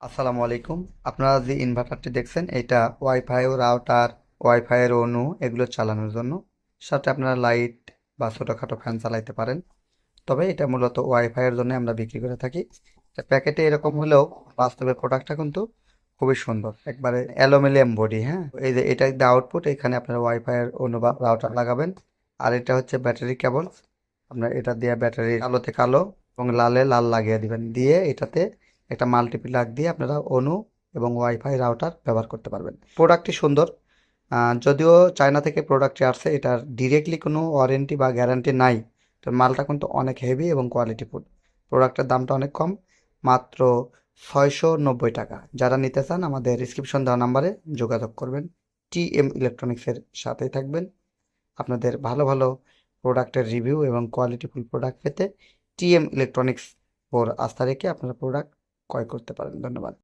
আসসালামু আলাইকুম। আপনারা যে ইনভার্টারটি দেখছেন, এটা ওয়াইফাই রাউটার ওয়াইফাই এর অনু এগুলো চালানোর জন্য। সাথে আপনারা লাইট বা ছোটোখাটো ফ্যান চালাইতে পারেন। তবে এটা মূলত ওয়াইফাই এর জন্য আমরা বিক্রি করে থাকি। প্যাকেটে এরকম হলেও বাস্তবে প্রোডাক্টটা কিন্তু খুবই সুন্দর। একবারে অ্যালুমিনিয়াম বডি হ্যাঁ? এই যে এটা যে আউটপুট এখানে আপনারা ওয়াইফাই এর অনু বা রাউটার লাগাবেন। আর এটা হচ্ছে ব্যাটারি কেবল আপনার এটা দিয়ে ব্যাটারি আলোতে কালো এবং লালে লাল লাগিয়ে দিবেন। দিয়ে এটাতে একটা মাল্টিপ্লাগ দিয়ে আপনারা অনু এবং ওয়াইফাই রাউটার ব্যবহার করতে পারবেন। প্রোডাক্টটি সুন্দর। যদিও চায়না থেকে প্রোডাক্টটি আসছে, এটার ডিরেক্টলি কোনো ওয়ারেন্টি বা গ্যারান্টি নাই। তো মালটা কিন্তু অনেক হেভি এবং কোয়ালিটিফুল প্রোডাক্টের দামটা অনেক কম, মাত্র ছয়শো নব্বই টাকা। যারা নিতে চান, আমাদের ডিসক্রিপশন দেওয়া নাম্বারে যোগাযোগ করবেন। টি এম ইলেকট্রনিক্সের সাথেই থাকবেন। আপনাদের ভালো ভালো প্রোডাক্টের রিভিউ এবং কোয়ালিটিফুল প্রোডাক্ট পেতে টি এম ইলেকট্রনিক্স ওর আস্থা রেখে আপনারা প্রোডাক্ট ক্রয় করতে পারেন। ধন্যবাদ।